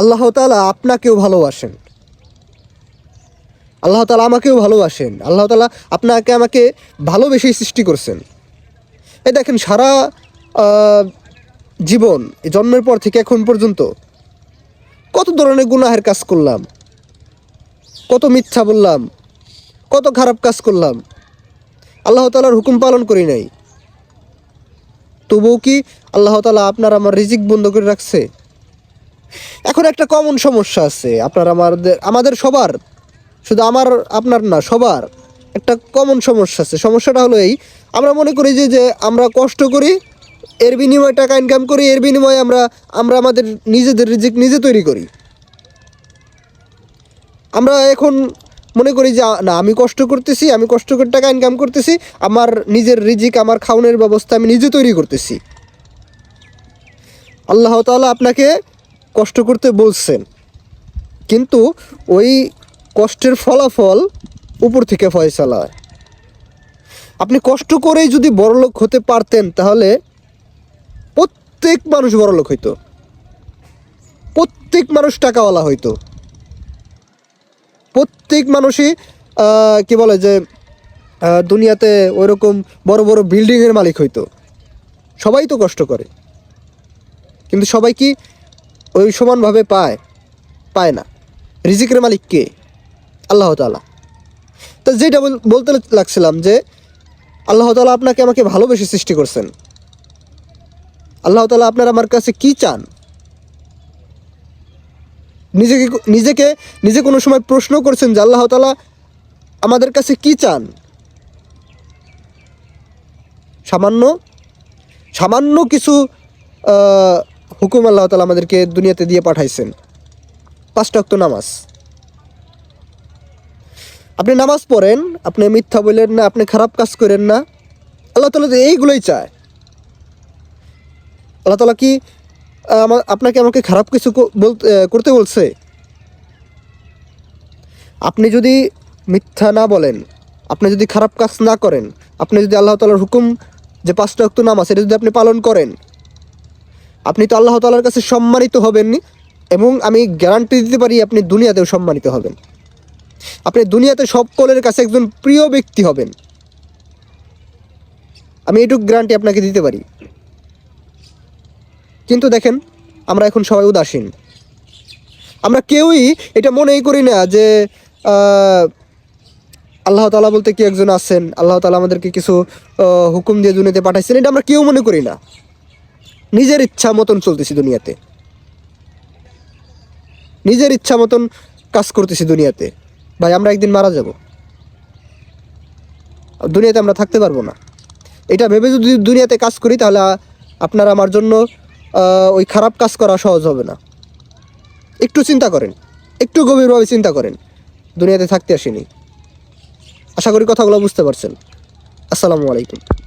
আল্লাহ তালা আপনাকেও ভালোবাসেন। আল্লাহ তালা আমাকেও ভালোবাসেন। আল্লাহ তালা আপনাকে আমাকে ভালোবেসেই সৃষ্টি করছেন। এই দেখেন, সারা জীবন জন্মের পর থেকে এখন পর্যন্ত কত ধরনের গুনাহের কাজ করলাম। কত মিথ্যা বললাম। কত খারাপ কাজ করলাম। আল্লাহ তালার হুকুম পালন করি নাই। তবুও কি আল্লাহ তালা আপনার আমার রিজিক বন্ধ করে রাখছে? এখন একটা কমন সমস্যা আছে। আপনার আমাদের আমাদের সবার, শুধু আমার, আপনার না, সবার একটা কমন সমস্যা আছে। সমস্যাটা হলো এই, আমরা মনে করি যে যে আমরা কষ্ট করি, এর বিনিময়ে টাকা ইনকাম করি, এর বিনিময়ে আমরা আমরা আমাদের নিজেদের রিজিক নিজে তৈরি করি। আমরা এখন মনে করি যে, না, আমি কষ্ট করতেছি, আমি কষ্ট করে টাকা ইনকাম করতেছি, আমার নিজের রিজিক, আমার খাওয়ানোর ব্যবস্থা আমি নিজে তৈরি করতেছি। আল্লাহ তাআলা আপনাকে কষ্ট করতে বলছেন। কিন্তু ওই কষ্টের ফলাফল উপর থেকে ফয়সালা হয়। আপনি কষ্ট করেই যদি বড়লোক হতে পারতেন তাহলে প্রত্যেক মানুষ বড়লোক হইতো। প্রত্যেক মানুষ টাকাওয়ালা হইতো। প্রত্যেক মানুষই কি বলে যে দুনিয়াতে ওইরকম বড় বড় বিল্ডিংয়ের মালিক হইতো। সবাই তো কষ্ট করে। কিন্তু সবাই কি ওই সমানভাবে পায় পায় না। রিজিকের মালিক কে? আল্লাহ তালা তো যেটা বল- বলতে লাগছিলাম যে, আল্লাহ তালা আপনাকে আমাকে ভালোবেসে সৃষ্টি করছেন। আল্লাহ তালা আপনার আমার কাছে কি চান? নিজেকে নিজেকে নিজে কোনো সময় প্রশ্ন করছেন যে আল্লাহ তালা আমাদের কাছে কি চান? সামান্য সামান্য কিছু হুকুম আল্লাহ তালা আমাদেরকে দুনিয়াতে দিয়ে পাঠাইছেন। পাঁচটা অক্ত নামাজ। আপনি নামাজ পড়েন, আপনি মিথ্যা বলেন না, আপনি খারাপ কাজ করেন না, আল্লাহ তালা তো এইগুলোই চায়। আল্লাহ তালা কি আপনাকে আমাকে খারাপ কিছু করতে বলছে? আপনি যদি মিথ্যা না বলেন, আপনি যদি খারাপ কাজ না করেন, আপনি যদি আল্লাহ তালার হুকুম যে পাঁচটা অক্ত নামাজ এটা যদি আপনি পালন করেন আপনি তো আল্লাহ তালার কাছে সম্মানিত হবেন এবং আমি গ্যারান্টি দিতে পারি আপনি দুনিয়াতেও সম্মানিত হবেন। আপনি দুনিয়াতে সকলের কাছে একজন প্রিয় ব্যক্তি হবেন। আমি এটুকু গ্যারান্টি আপনাকে দিতে পারি। কিন্তু দেখেন, আমরা এখন সবাই উদাসীন। আমরা কেউই এটা মনেই করি না যে আল্লাহ তালা বলতে কি একজন আছেন, আল্লাহ তালা আমাদেরকে কিছু হুকুম দিয়ে দুনিয়াতে পাঠাইছেন, এটা আমরা কেউ মনে করি না। নিজের ইচ্ছা মতন চলতেছি দুনিয়াতে। নিজের ইচ্ছা মতন কাজ করতেছি দুনিয়াতে। ভাই, আমরা একদিন মারা যাব। দুনিয়াতে আমরা থাকতে পারব না। এটা ভেবে যদি দুনিয়াতে কাজ করি, তাহলে আপনার আমার জন্য ওই খারাপ কাজ করা সহজ হবে না। একটু চিন্তা করেন। একটু গভীরভাবে চিন্তা করেন। দুনিয়াতে থাকতে আসিনি। আশা করি কথাগুলো বুঝতে পারছেন। আসসালামু আলাইকুম।